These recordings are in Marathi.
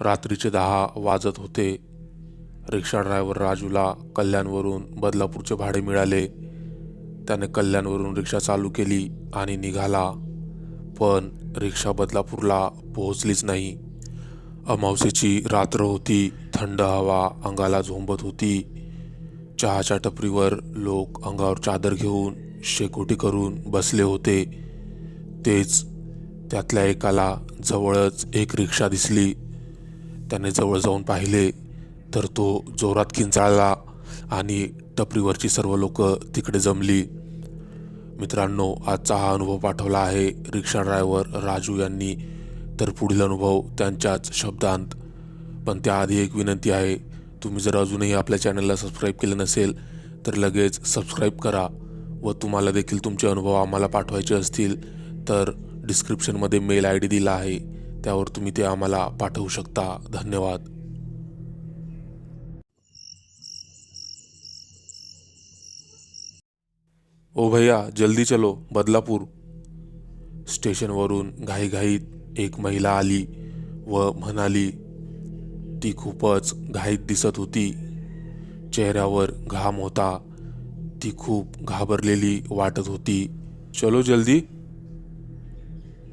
रात्रीचे दहा वाजत होते. रिक्षा ड्रायव्हर राजूला कल्याणवरून बदलापूरचे भाडे मिळाले. त्याने कल्याणवरून रिक्षा चालू केली आणि निघाला. पण रिक्षा बदलापूरला पोहोचलीच नाही. अमावसेची रात्र होती थंड हवा अंगाला झोंबत होती. चहाच्या टपरीवर लोक अंगावर चादर घेऊन शेकोटी करून बसले होते. तेच त्यातल्या एकाला जवळच एक रिक्षा दिसली. त्याने जवळ जाऊन पाहिले तर तो जोरात किंचाळला आणि टपरीवरची सर्व लोक तिकडे जमली. मित्रांनो आजचा हा अनुभव पाठवला आहे रिक्षा ड्रायव्हर राजू यांनी. तर पुढील अनुभव त्यांच्याच शब्दांत. पण त्याआधी एक विनंती आहे तुम्ही जर अजूनही आपल्या चॅनलला सबस्क्राईब केलं नसेल तर लगेच सबस्क्राईब करा व तुम्हाला देखील तुमचे अनुभव आम्हाला पाठवायचे असतील तर डिस्क्रिप्शनमध्ये मेल आय डी दिला आहे. त्यावर तुम्ही ते आम्हाला पाठवू शकता. धन्यवाद. ओ भैया जल्दी चलो बदलापूर. स्टेशनवरून घाईघाईत एक महिला आली व म्हणाली ती खूपच घाईत दिसत होती. चेहऱ्यावर घाम होता. ती खूप घाबरलेली वाटत होती. चलो जल्दी.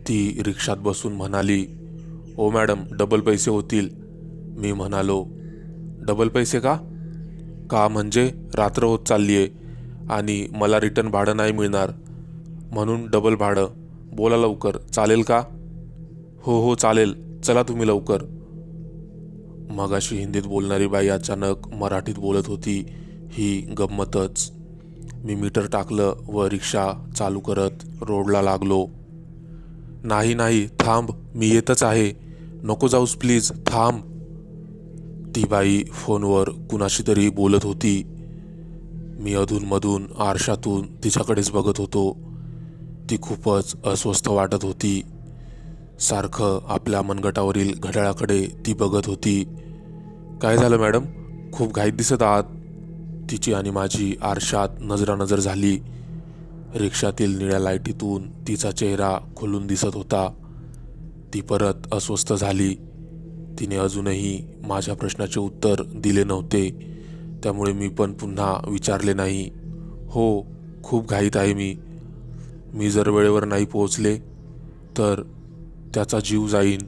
ती रिक्षात बसून म्हणाली ओ मॅडम डबल पैसे होतील. मी म्हणालो डबल पैसे का? का म्हणजे रात्र होत चालली आहे आणि मला रिटर्न भाडं नाही मिळणार. म्हणून डबल भाडं. बोला लवकर. चालेल का? हो हो चालेल. चला तुम्ही लवकर. मगाशी हिंदीत बोलणारी बाई अचानक मराठीत बोलत होती. ही गंमतच. मी मीटर टाकलं व रिक्षा चालू करत रोडला लागलो. नाही नाही थांब. मी येतच आहे. नको जाऊस प्लीज थांब. ती बाई फोनवर कुणाशी तरी बोलत होती. मी अधूनमधून आरशातून तिच्याकडेच बघत होतो. ती खूपच अस्वस्थ वाटत होती. सारखं आपल्या मनगटावरील घड्याळाकडे ती बघत होती. काय झालं मॅडम? खूप घाईत दिसत आहात. तिची आणि माझी आरशात नजरानजर झाली. रिक्षातील निळ्या लाईटीतून तिचा चेहरा खुलून दिसत होता. ती परत अस्वस्थ झाली. तिने अजूनही माझ्या प्रश्नाचे उत्तर दिले नव्हते. त्यामुळे मी पण पुन्हा विचारले नाही. हो खूप घाईत आहे मी. मी जर वेळेवर नाही पोहोचले तर त्याचा जीव जाईन.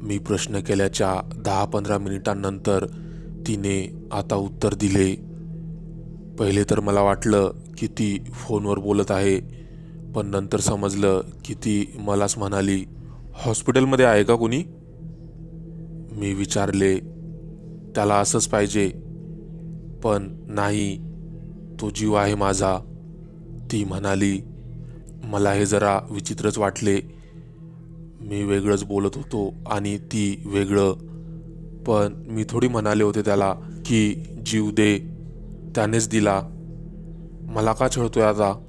मी प्रश्न केल्याच्या दहा पंधरा मिनिटांनंतर तिने आता उत्तर दिले. पहिले तर मला वाटलं की ती फोनवर बोलत आहे. पण नंतर समजलं की ती मलाच म्हणाली हॉस्पिटलमध्ये आहे का कोणी? मी विचारले त्याला असंच पाहिजे. पण नाही तो जीव आहे माझा. ती म्हणाली मला हे जरा विचित्रच वाटले. मी वेगळंच बोलत होतो आणि ती वेगळं. पण मी थोडी म्हणाले होते त्याला की जीव दे. त्यानेच दिला. मला का छळतोय आता?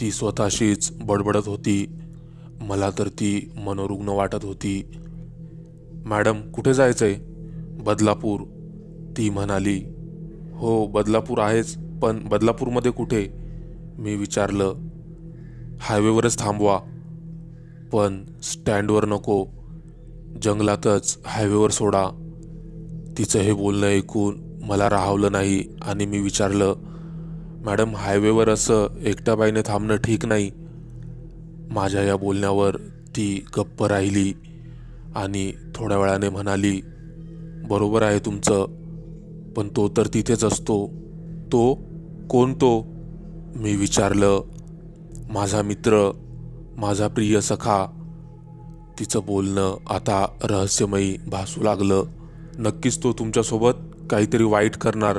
ती स्वतःशीच बडबडत होती. मला तर ती मनोरुग्ण वाटत होती. मॅडम कुठे जायचंय? बदलापूर. ती म्हणाली. हो बदलापूर आहेच पण बदलापूरमध्ये कुठे? मी विचारलं. हायवेवरच थांबवा. पण स्टँडवर नको. जंगलातच हायवेवर सोडा. तिचं हे बोलणं ऐकून मला राहवलं नाही आणि मी विचारलं मॅडम हायवेवर असं एकट्या बाईने थांबणं ठीक नाही. माझ्या या बोलण्यावर ती गप्प राहिली आणि थोड्या वेळाने म्हणाली बरोबर आहे तुमचं पण तो तर तिथेच असतो. तो? कोण तो? मी विचारलं माझा मित्र माझा प्रिय सखा. तिचं बोलणं आता रहस्यमयी भासू लागलं. नक्कीच तो तुमच्यासोबत काहीतरी वाईट करणार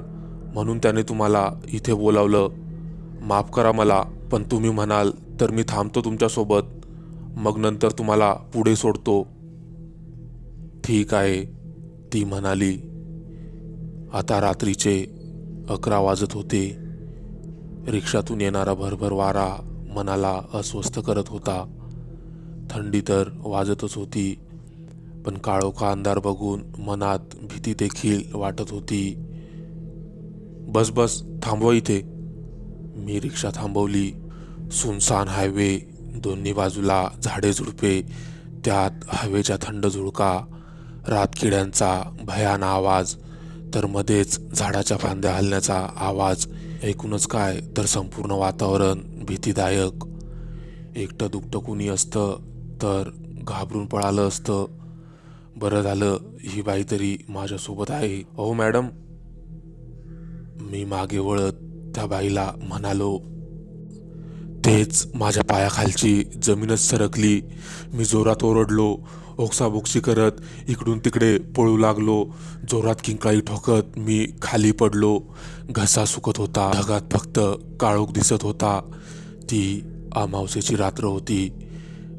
म्हणून त्याने तुम्हाला इथे बोलावलं. माफ करा मला पण तुम्ही म्हणाल तर मी थांबतो तुमच्यासोबत. मग नंतर तुम्हाला पुढे सोडतो. ठीक आहे ती म्हणाली. आता रात्रीचे अकरा वाजत होते. रिक्षातून येणारा भरभर वारा मनाला अस्वस्थ करत होता. थंडी तर वाजतच होती पण काळोखा अंधार बघून मनात भीती देखील वाटत होती. बस बस थांबवा इथे. मी रिक्षा थांबवली. सुनसान हायवे दोन्ही बाजूला झाडे झुडपे त्यात हवेच्या थंड झुळका रातकिड्यांचा भयान आवाज तर मध्येच झाडाच्या फांद्या हलण्याचा आवाज. ऐकूनच काय तर संपूर्ण वातावरण भीतीदायक. एकटं दुकटं कुणी असतं तर घाबरून पळालं असतं. बरं झालं ही बाई तरी माझ्यासोबत आहे. अहो मॅडम मी मागे वळत त्या बाईला म्हणालो तेच माझ्या पायाखालची जमीनच सरकली. मी जोरात ओरडलो ओक्साबोक्सी करत इकडून तिकडे पळू लागलो. जोरात किंकाळी ठोकत मी खाली पडलो. घसा सुकत होता ढगात फक्त काळोख दिसत होता. ती अमावसेची रात्र होती.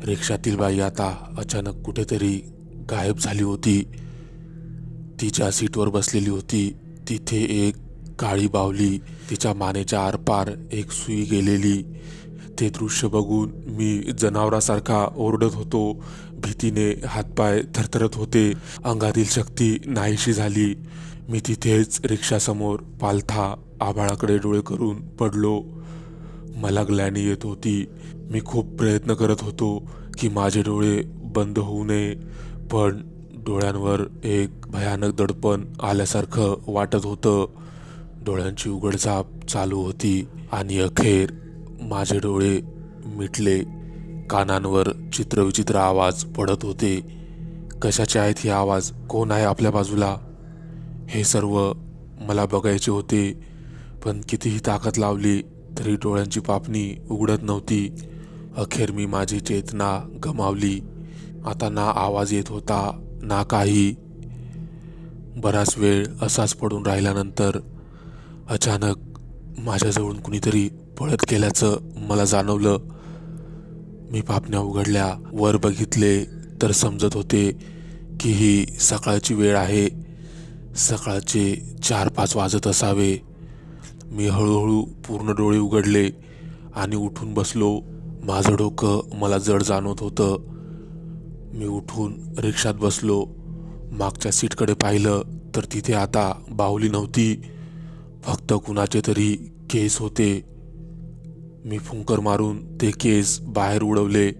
रिक्षातील बाई आता अचानक कुठेतरी गायब झाली होती. तिच्या सीटवर बसलेली होती. तिथे एक काळी बावली तिच्या मानेच्या आरपार एक सुई गेलेली. ते दृश्य बघून मी जनावरासारखा ओरडत होतो. भीतीने हातपाय थरथरत होते. अंगातील शक्ती नाहीशी झाली. मी तिथेच रिक्षासमोर पालथा आभाळाकडे डोळे करून पडलो. मला ग्लॅनी येत होती. मी खूप प्रयत्न करत होतो की माझे डोळे बंद होऊ नये पण डोळ्यांवर एक भयानक दडपण आल्यासारखं वाटत होतं. डोळ्यांची उघडझाप चालू होती आणि अखेर माझे डोळे मिटले. कानांवर चित्रविचित्र आवाज पडत होते. कशाचे आहेत हे आवाज? कोण आहे आपल्या बाजूला? हे सर्व मला बघायचे होते पण कितीही ताकद लावली तरी डोळ्यांची पापणी उघडत नव्हती. अखेर मी माझी चेतना गमावली. आता ना आवाज येत होता ना काही. बराच वेळ असाच पडून राहिल्यानंतर अचानक माझ्याजवळून कुणीतरी पळत गेल्याचं मला जाणवलं. मी पापण्या उघडल्या वर बघितले तर समजत होते की ही सकाळची वेळ आहे. सकाळचे चार पाच वाजत असावे. मी हळूहळू पूर्ण डोळे उघडले आणि उठून बसलो. माझं डोकं मला जड जाणवत होतं. मी उठून रिक्षात बसलो. मागच्या सीटकडे पाहिलं तर तिथे आता बाहुली नव्हती. फक्त कुणाचे तरी केस होते. मी फुंकर मारून ते केस बाहेर उडवले.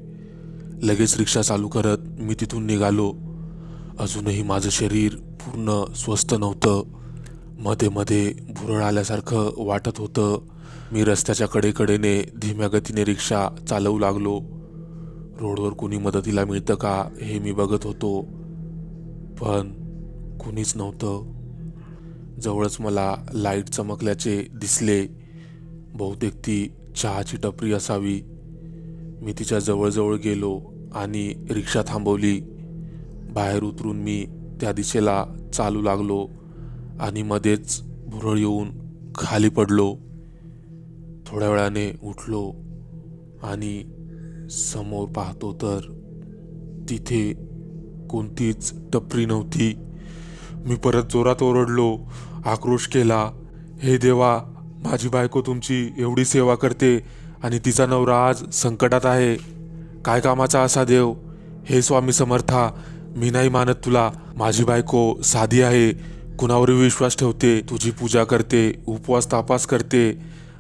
लगेच रिक्षा चालू करत मी तिथून निघालो. अजूनही माझं शरीर पूर्ण स्वस्थ नव्हतं. मध्ये मध्ये भुरळ आल्यासारखं वाटत होतं. मी रस्त्याच्या कडेकडेने धीम्या गतीने रिक्षा चालवू लागलो. रोडवर कुणी मदतीला मिळतं का हे मी बघत होतो. पण कुणीच नव्हतं. जवळच मला लाइट चमकल्याचे दिसले. बहुतेक ती चहाची टपरी असावी. मी तिच्या जवळजवळ गेलो आणि रिक्षा थांबवली. बाहेर उतरून मी त्या दिशेला चालू लागलो आणि मध्येच भुरळ येऊन खाली पडलो. थोड्या वेळाने उठलो आणि समोर पाहतो तर तिथे कोणतीच टपरी नव्हती. मी परत जोरात ओरडलो आक्रोश केला हे देवा माझी बायको तुमची एवढी सेवा करते आणि तिचा नवरा आज संकटात आहे. काय कामाचा असा देव? हे स्वामी समर्था मी नाही मानत तुला. माझी बायको साधी आहे कुणावरही विश्वास ठेवते तुझी पूजा करते उपवास तापास करते.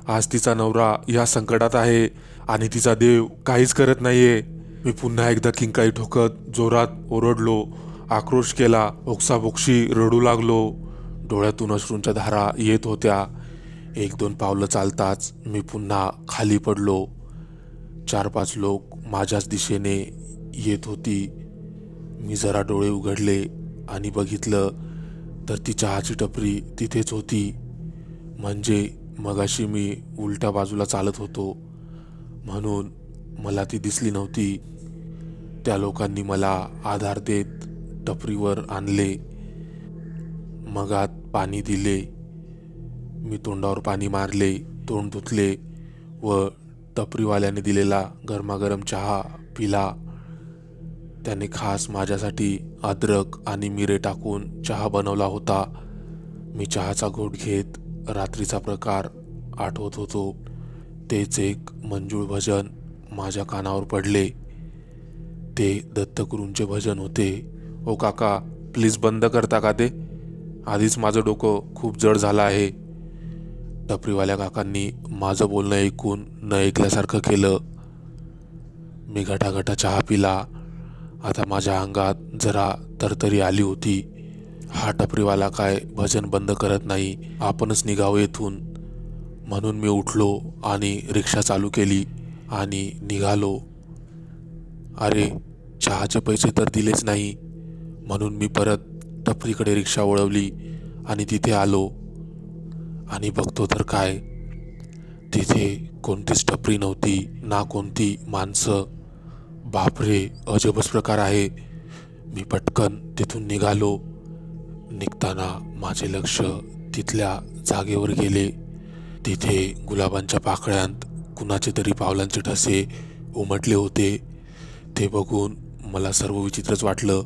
आज तिचा नवरा या संकटात आहे आणि तिचा देव काहीच करत नाहीये. मी पुन्हा एकदा किंकाई ठोकत जोरात ओरडलो आक्रोश केला. ओक्साबोक्षी रडू लागलो. डोळ्यातून अश्रूंच्या धारा येत होत्या. एक दोन पावलं चालताच मी पुन्हा खाली पडलो. चार पाच लोक माझ्याच दिशेने येत होती. मी जरा डोळे उघडले आणि बघितलं तर ती चहाची टपरी तिथेच होती. म्हणजे मगाशी मी उलट्या बाजूला चालत होतो. म्हणून मला ती दिसली नव्हती. त्या लोकांनी मला आधार देत टपरीवर आणले. मगात पाणी दिले. मी तोंडावर पाणी मारले तोंड धुतले व टपरीवाल्याने दिलेला गरमागरम चहा पिला. त्याने खास माझ्यासाठी अद्रक आणि मिरे टाकून चहा बनवला होता. मी चहाचा घोट घेत रात्रीचा प्रकार आठवत होतो. तेच एक मंजूळ भजन माझ्या कानावर पडले. ते दत्तगुरूंचे भजन होते. ओ काका प्लीज बंद करता का ते? आधीच माझं डोकं खूप जड झालं आहे. टपरीवाल्या काकांनी माझं बोलणं ऐकून न ऐकल्यासारखं केलं. मी घटाघटा चहा पिला. आता माझ्या अंगात जरा तरतरी आली होती. हा टपरीवाला काय भजन बंद करत नाही आपणच निघावं येथून. म्हणून मी उठलो आणि रिक्षा चालू केली आणि निघालो. अरे चहाचे पैसे तर दिलेच नाही. म्हणून मी परत टपरीकडे रिक्षा वळवली आणि तिथे आलो. आणि बघतो तर काय तिथे कोणतीच टपरी नव्हती ना कोणती माणसं. बापरे अजबच प्रकार आहे. मी पटकन तिथून निघालो. निघताना माझे लक्ष तिथल्या जागेवर गेले. तिथे गुलाबांच्या पाकळ्यांत कुणाचे तरी पावलांचे ठसे उमटले होते. ते बघून मला सर्व विचित्रच वाटलं.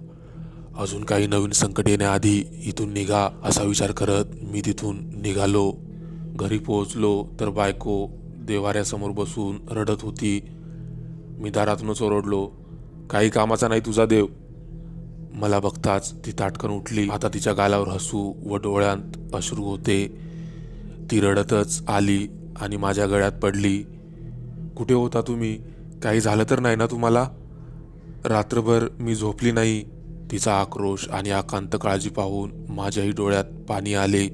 अजून काही नवीन संकट येण्याआधी इथून निघा असा विचार करत मी तिथून निघालो. घरी पोहोचलो तर बायको देवाऱ्यासमोर बसून रडत होती. मी दारातूनच ओरडलो काही कामाचा नाही तुझा देव. मला बघताच ती ताटकन उठली. आता तिच्या गालावर हसू व डोळ्यांत अश्रू होते. ती रडतच आली आणि माझ्या गळ्यात पडली. कुठे होता तुम्ही? काही झालं तर नाही ना तुम्हाला? रात्रभर मी झोपली नाही. तिचा आक्रोश आणि आकांत काळजी पाहून माझ्याही डोळ्यात पाणी आले.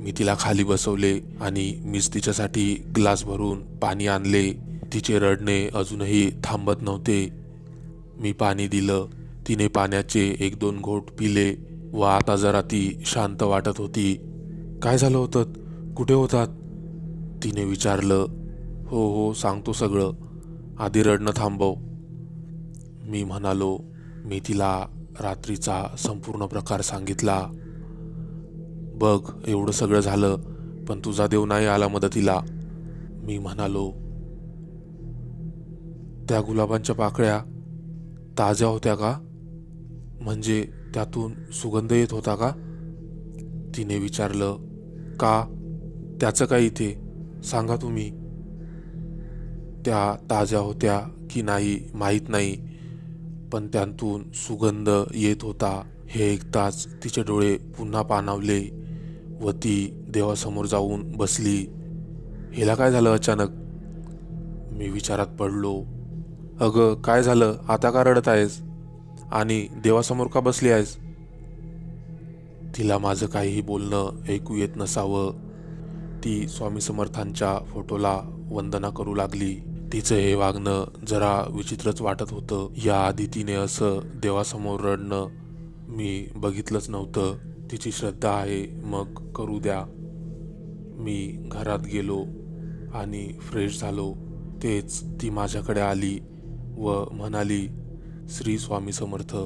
मी तिला खाली बसवले आणि मीच तिच्यासाठी ग्लास भरून पाणी आणले. तिचे रडणे अजूनही थांबत नव्हते. मी पाणी दिलं. तिने पाण्याचे एक दोन घोट पिले व आता जरा ती शांत वाटत होती. काय झालं होतं? कुठे होतात? तिने विचारलं. हो हो सांगतो सगळं. आधी रडणं थांबव. मी म्हणालो मी तिला रात्रीचा संपूर्ण प्रकार सांगितला. बघ एवढं सगळं झालं पण तुझा देव नाही आला मदतीला. मी म्हणालो त्या गुलाबांच्या पाकळ्या ताज्या होत्या का? म्हणजे त्यातून सुगंध येत होता का? तिने विचारलं का? त्याचं काय इथे? सांगा तुम्ही. त्या ताज्या होत्या की नाही माहीत नाही. पण त्यातून सुगंध येत होता. हे ऐकताच तिचे डोळे पुन्हा पाणावले व ती देवासमोर जाऊन बसली. हिला काय झालं अचानक? मी विचारात पडलो. अगं काय झालं? आता का रडत आहेस? आणि देवासमोर का बसली आहेस? तिला माझं काहीही बोलणं ऐकू येत नसावं. ती स्वामी समर्थांच्या फोटोला वंदना करू लागली. तिचं हे वागणं जरा विचित्रच वाटत होतं. याआधी तिने असं देवासमोर रडणं मी बघितलंच नव्हतं. तिची श्रद्धा आहे मग करू द्या. मी घरात गेलो आणि फ्रेश झालो. तेच ती माझ्याकडे आली व म्हणाली श्री स्वामी समर्थ.